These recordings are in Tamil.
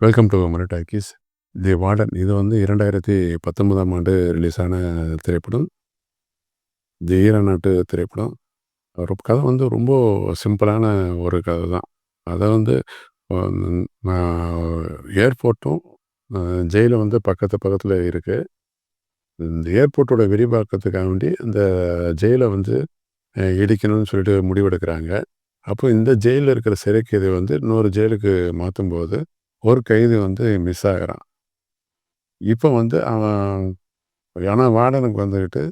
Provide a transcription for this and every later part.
வெல்கம் டு மர டாக்கீஸ் தி வார்டன் இது வந்து இரண்டாயிரத்தி பத்தொன்பதாம் ஆண்டு ரிலீஸ் ஆன திரைப்படம். தி ஈர நாட்டு திரைப்படம். ஒரு கதை வந்து ரொம்ப சிம்பிளான ஒரு கதை தான். அதை வந்து ஏர்போர்ட்டும் ஜெயிலும் வந்து பக்கத்து பக்கத்தில் இருக்குது இந்த ஏர்போர்ட்டோட விரிவாக்கத்துக்காக வேண்டி இந்த ஜெயிலை வந்து இடிக்கணும்னு சொல்லிட்டு முடிவெடுக்கிறாங்க. அப்போ இந்த ஜெயிலில் இருக்கிற சிறை வந்து இன்னொரு ஜெயிலுக்கு மாற்றும் போது ஒரு கைதி வந்து மிஸ் ஆகுறான். இப்போ வந்து அவன் ஏன்னா வார்டனுக்கு வந்துக்கிட்டு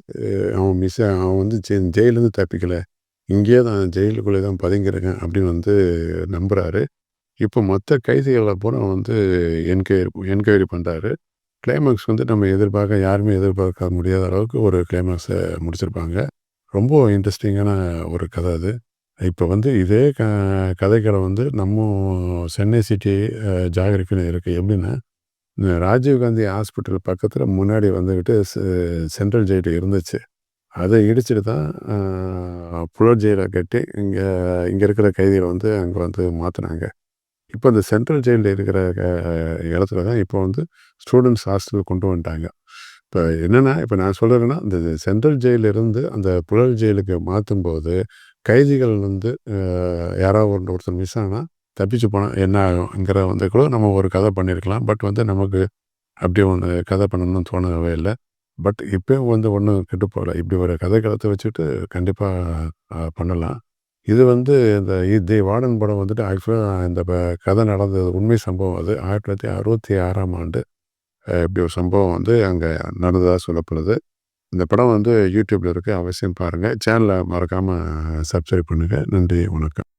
அவன் மிஸ் அவன் வந்து ஜெ ஜெயிலேருந்து தப்பிக்கலை. இங்கேயே தான் ஜெயிலுக்குள்ளே தான் பதுங்கிருக்கேன் அப்படின்னு வந்து நம்புகிறாரு இப்போ மொத்த கைதிகளை பூரா வந்து என்கொயரி என்கொயரி பண்ணுறாரு கிளைமேக்ஸ் வந்து நம்ம எதிர்பார்க்க யாருமே எதிர்பார்க்க முடியாத அளவுக்கு ஒரு கிளைமேக்ஸை முடிச்சிருப்பாங்க. ரொம்ப இன்ட்ரெஸ்டிங்கான ஒரு கதை அது. இப்போ வந்து இதே க கதைக்களம் வந்து நம்ம சென்னை சிட்டி ஜாகிரபின்னு இருக்குது எப்படின்னா இந்த ராஜீவ்காந்தி ஹாஸ்பிட்டல் பக்கத்தில் முன்னாடி வந்துக்கிட்டு சென்ட்ரல் ஜெயில் இருந்துச்சு. அதை இடிச்சிட்டு தான் புலர் ஜெயிலை கட்டி இங்கே இங்கே இருக்கிற கைதிகளை வந்து அங்கே வந்து மாற்றினாங்க இப்போ இந்த சென்ட்ரல் ஜெயிலில் இருக்கிற க இடத்துல தான் இப்போ வந்து ஸ்டூடெண்ட்ஸ் ஹாஸ்டல் கொண்டு வந்துட்டாங்க. இப்போ என்னென்னா இப்போ நான் சொல்கிறேன்னா இந்த சென்ட்ரல் ஜெயிலிருந்து அந்த புழல் ஜெயிலுக்கு மாற்றும் போது கைதிகள் வந்து யாராவது ஒரு ஒருத்தர் மிஸ் ஆனால் தப்பிச்சு போனால் என்ன ஆகுங்கிற வந்து கூட நம்ம ஒரு கதை பண்ணியிருக்கலாம் பட் வந்து நமக்கு அப்படி ஒன்று கதை பண்ணணும்னு தோணவே இல்லை. பட் இப்போயும் வந்து ஒன்றும் கெட்டு போகல. இப்படி ஒரு கதை கலத்தை வச்சுட்டு கண்டிப்பாக பண்ணலாம். இது வந்து இந்த தி வார்டன் படம் வந்துட்டு ஆக்சுவலாக இந்த கதை நடந்தது உண்மை சம்பவம் அது. ஆயிரத்தி தொள்ளாயிரத்தி அறுபத்தி ஆறாம் ஆண்டு இப்படி ஒரு சம்பவம் வந்து அங்கே நடந்ததாக சொல்லப்படுது. இந்த படம் வந்து யூடியூப்ல இருக்கு. அவசியம் பாருங்க. சேனலை மறக்காம சப்ஸ்கிரைப் பண்ணுங்க. நன்றி வணக்கம்.